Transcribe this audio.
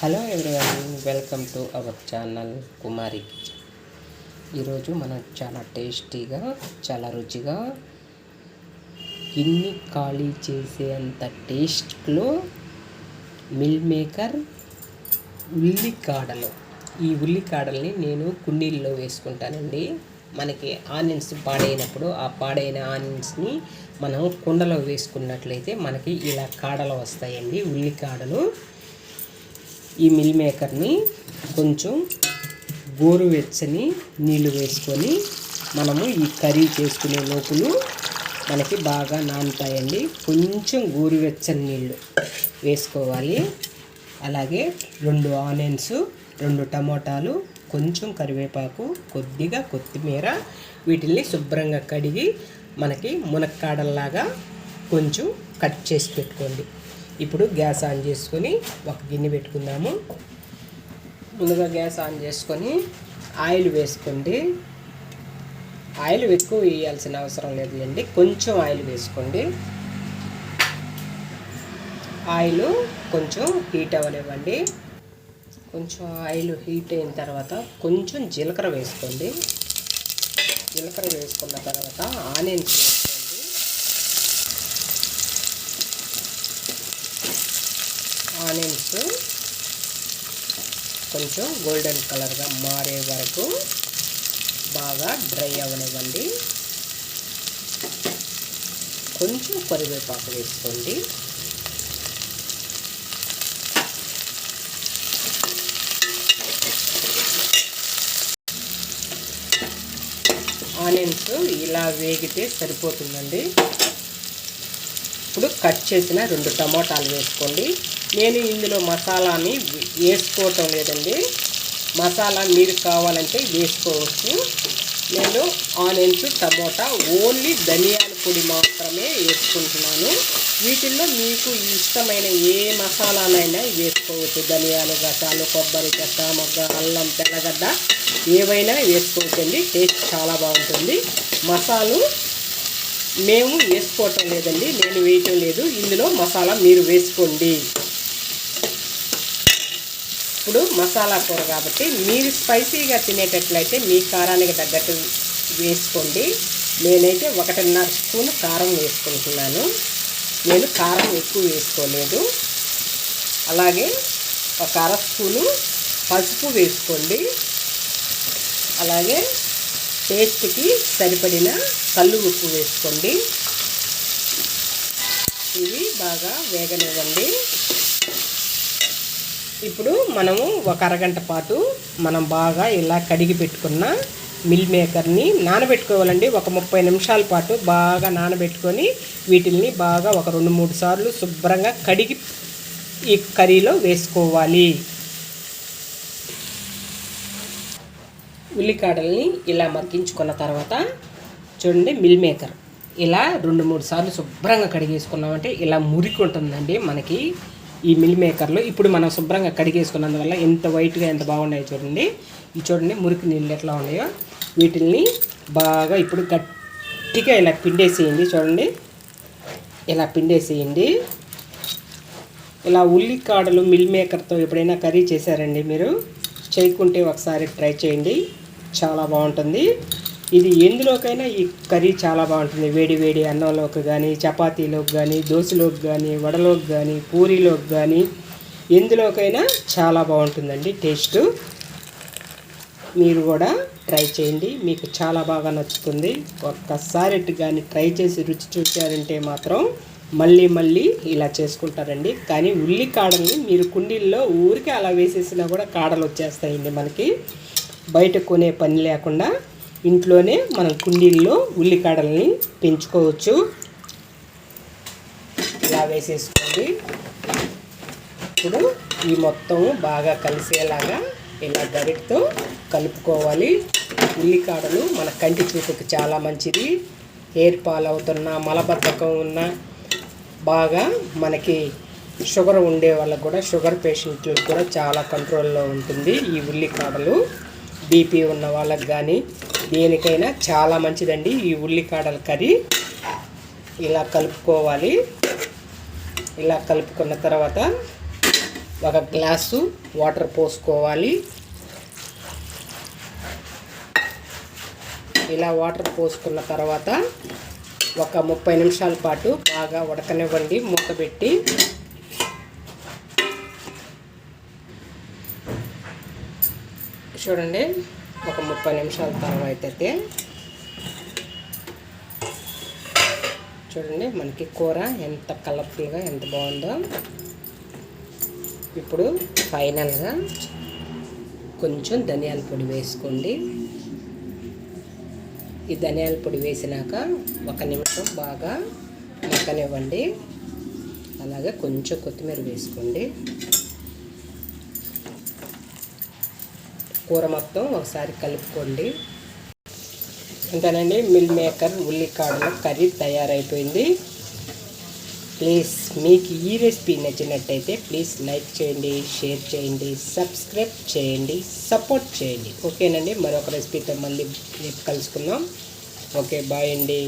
Hello everyone welcome to our channel Kumari kitchen. ఈరోజు మనం చాలా టేస్టీగా చాలా రుచిగా ఇన్ని ఖాళీ చేసేంత టేస్ట్లో మిల్ మేకర్ ఉల్లికాడలు. ఈ ఉల్లికాడల్ని నేను కుండీల్లో వేసుకుంటానండి. మనకి ఆనియన్స్ పాడైనప్పుడు ఆ పాడైన ఆనియన్స్ని మనం కుండలో వేసుకున్నట్లయితే మనకి ఇలా కాడలు వస్తాయండి ఉల్లికాడలు. ఈ మిల్ మేకర్ని కొంచెం గోరువెచ్చని నీళ్ళు వేసుకొని మనము ఈ కర్రీ చేసుకునే లోపులు మనకి బాగా నానుతాయండి. కొంచెం గోరువెచ్చని నీళ్ళు వేసుకోవాలి. అలాగే రెండు ఆనియన్స్ రెండు టమోటాలు కొంచెం కరివేపాకు కొద్దిగా కొత్తిమీర వీటిల్ని శుభ్రంగా కడిగి మనకి మునక్కాడల్లాగా కొంచెం కట్ చేసి పెట్టుకోండి. ఇప్పుడు గ్యాస్ ఆన్ చేసుకొని ఒక గిన్నె పెట్టుకుందాము. ముందుగా గ్యాస్ ఆన్ చేసుకొని ఆయిల్ వేసుకోండి. ఆయిల్ ఎక్కువ వేయాల్సిన అవసరం లేదులేండి కొంచెం ఆయిల్ వేసుకోండి. ఆయిల్ కొంచెం హీట్ అవ్వనివ్వండి. కొంచెం ఆయిల్ హీట్ అయిన తర్వాత కొంచెం జీలకర్ర వేసుకోండి. జీలకర్ర వేసుకున్న తర్వాత ఆనియన్స్ వేసుకోండి ఆనియన్స్ కొంచెం గోల్డెన్ కలర్గా మారే వరకు బాగా డ్రై అవ్వనివ్వండి కొంచెం కరివేపాకు వేసుకోండి. ఆనియన్స్ ఇలా వేగితే సరిపోతుందండి. ఇప్పుడు కట్ చేసిన రెండు టమాటాలు వేసుకోండి. నేను ఇందులో మసాలాని వేసుకోవటం లేదండి. మసాలా మీరు కావాలంటే వేసుకోవచ్చు. నేను ఆనియన్స్ టమోటా ఓన్లీ ధనియాల పొడి మాత్రమే వేసుకుంటున్నాను. వీటిల్లో మీకు ఇష్టమైన ఏ మసాలానైనా వేసుకోవచ్చు. ధనియాలు గసాలు కొబ్బరి గట్ట మొగ్గ అల్లం తెల్లగడ్డ ఏవైనా వేసుకోవచ్చండి. టేస్ట్ చాలా బాగుంటుంది. మసాలు మేము వేసుకోవటం లేదండి. నేను వేయటం లేదు. ఇందులో మసాలా మీరు వేసుకోండి. ఇప్పుడు మసాలా కూర కాబట్టి మీరు స్పైసీగా తినేటట్లయితే మీ కారానికి తగ్గట్టు వేసుకోండి. నేనైతే ఒకటిన్నర స్పూన్ కారం వేసుకుంటున్నాను. నేను కారం ఎక్కువ వేసుకోలేదు. అలాగే ఒక అర స్పూను పసుపు వేసుకోండి. అలాగే టేస్ట్కి సరిపడిన కళ్ళు ఉప్పు వేసుకోండి. ఇవి బాగా వేగనివ్వండి. ఇప్పుడు మనము ఒక అరగంట పాటు మనం బాగా ఇలా కడిగి పెట్టుకున్న మిల్ మేకర్ని నానబెట్టుకోవాలండి. ఒక ముప్పై నిమిషాల పాటు బాగా నానబెట్టుకొని వీటిల్ని బాగా ఒక రెండు మూడు సార్లు శుభ్రంగా కడిగి ఈ కర్రీలో వేసుకోవాలి. ఉల్లికాడల్ని ఇలా మగ్గించుకున్న తర్వాత చూడండి మిల్ మేకర్. ఇలా రెండు మూడు సార్లు శుభ్రంగా కడిగేసుకున్నామంటే ఇలా మురికి ఉంటుందండి మనకి. ఈ మిల్ మేకర్లో ఇప్పుడు మనం శుభ్రంగా కడిగేసుకున్నందువల్ల ఎంత వైట్గా ఎంత బాగున్నాయో చూడండి. ఈ చూడండి మురికి నీళ్ళు ఎట్లా ఉన్నాయో? వీటిల్ని బాగా ఇప్పుడు గట్టిగా ఇలా పిండేసేయండి చూడండి. ఇలా పిండేసేయండి. ఇలా ఉల్లికాడలు మిల్ మేకర్తో ఎప్పుడైనా కర్రీ చేశారండి మీరు? చేయకుంటే ఒకసారి ట్రై చేయండి. చాలా బాగుంటుంది. ఇది ఎందులోకైనా ఈ కర్రీ చాలా బాగుంటుంది. వేడి వేడి అన్నంలోకి కానీ చపాతీలోకి కానీ దోశలోకి కానీ వడలోకి కానీ పూరీలోకి కానీ ఎందులోకైనా చాలా బాగుంటుందండి టేస్ట్. మీరు కూడా ట్రై చేయండి. మీకు చాలా బాగా నచ్చుతుంది. ఒక్కసారి కానీ ట్రై చేసి రుచి చూశారంటే మాత్రం మళ్ళీ మళ్ళీ ఇలా చేసుకుంటారండి. కానీ ఉల్లి కాడల్ని మీరు కుండీల్లో ఊరికే అలా వేసేసినా కూడా కాడలు వచ్చేస్తాయండి మనకి. బయట కొనే పని లేకుండా ఇంట్లోనే మనం కుండీల్లో ఉల్లికాడల్ని పెంచుకోవచ్చు. ఇలా వేసేసుకోండి. ఇప్పుడు ఈ మొత్తం బాగా కలిసేలాగా ఇలా గరిటతో కలుపుకోవాలి. ఉల్లికాడలు మన కంటి చూపుకి చాలా మంచిది. హెయిర్ ఫాల్ అవుతున్న మలబద్ధకం ఉన్న బాగా మనకి షుగర్ ఉండే వాళ్ళకు కూడా షుగర్ పేషెంట్లకు కూడా చాలా కంట్రోల్లో ఉంటుంది ఈ ఉల్లికాడలు. బీపీ ఉన్న వాళ్ళకి కానీ దేనికైనా చాలా మంచిదండి ఈ ఉల్లికాడల కర్రీ. ఇలా కలుపుకోవాలి. ఇలా కలుపుకున్న తర్వాత ఒక గ్లాసు వాటర్ పోసుకోవాలి. ఇలా వాటర్ పోసుకున్న తర్వాత ఒక ముప్పై నిమిషాల పాటు బాగా ఉడకనివ్వండి. మూత పెట్టి చూడండి. ఒక ముప్పై నిమిషాల తర్వాత అయితే చూడండి మనకి కూర ఎంత కలర్ఫుల్గా ఎంత బాగుందో. ఇప్పుడు ఫైనల్గా కొంచెం ధనియాల పొడి వేసుకోండి. ఈ ధనియాల పొడి వేసినాక ఒక నిమిషం బాగా మగ్గనివ్వండి. అలాగే కొంచెం కొత్తిమీర వేసుకోండి. కూర మొత్తం ఒకసారి కలుపుకోండి. అంతేనండి మిల్ మేకర్ ఉల్లికాడల కర్రీ తయారైపోయింది. ప్లీజ్ మీకు ఈ రెసిపీ నచ్చినట్టయితే ప్లీజ్ లైక్ చేయండి షేర్ చేయండి సబ్స్క్రైబ్ చేయండి సపోర్ట్ చేయండి. ఓకేనండి మరొక రెసిపీతో మళ్ళీ రేపు కలుసుకుందాం. ఓకే బాయ్ అండి.